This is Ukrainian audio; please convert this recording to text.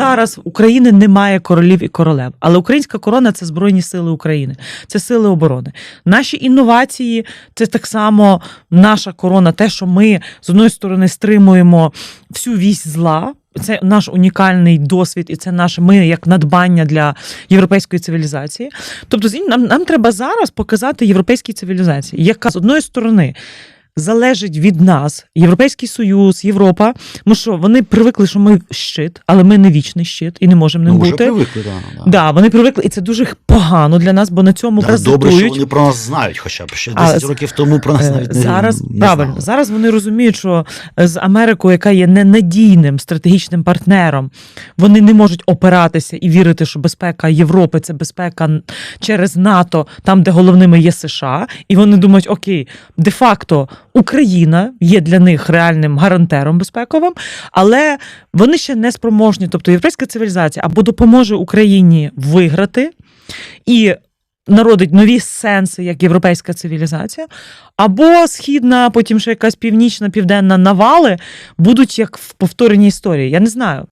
зараз в України немає королів і королев, але українська корона це Збройні Сили України, це сили оборони. Наші інновації це так само наша корона, те, що ми з одної сторони стримуємо всю вісь зла. Це наш унікальний досвід, і це наше ми як надбання для європейської цивілізації. Тобто, нам, нам треба зараз показати європейській цивілізації, яка з одної сторони залежить від нас, Європейський Союз, Європа. Тому що вони привикли, що ми щит, але ми не вічний щит і не можемо ним Ну, бути. привикли, да, да. Да, вони привикли, і це дуже погано для нас, бо на цьому Да, добре, що вони про нас знають, хоча б ще 10 з- років тому про нас Е, навіть не зараз не правильно знали. зараз вони розуміють, що з Америкою, яка є ненадійним стратегічним партнером, вони не можуть опиратися і вірити, що безпека Європи це безпека через НАТО, там, де головними є США. І вони думають, окей, де-факто Україна є для них реальним гарантером безпековим, але вони ще не спроможні. Тобто європейська цивілізація або допоможе Україні виграти і народить нові сенси, як європейська цивілізація, або східна, потім ще якась північна, південна навали будуть як в повтореній історії. Я не знаю.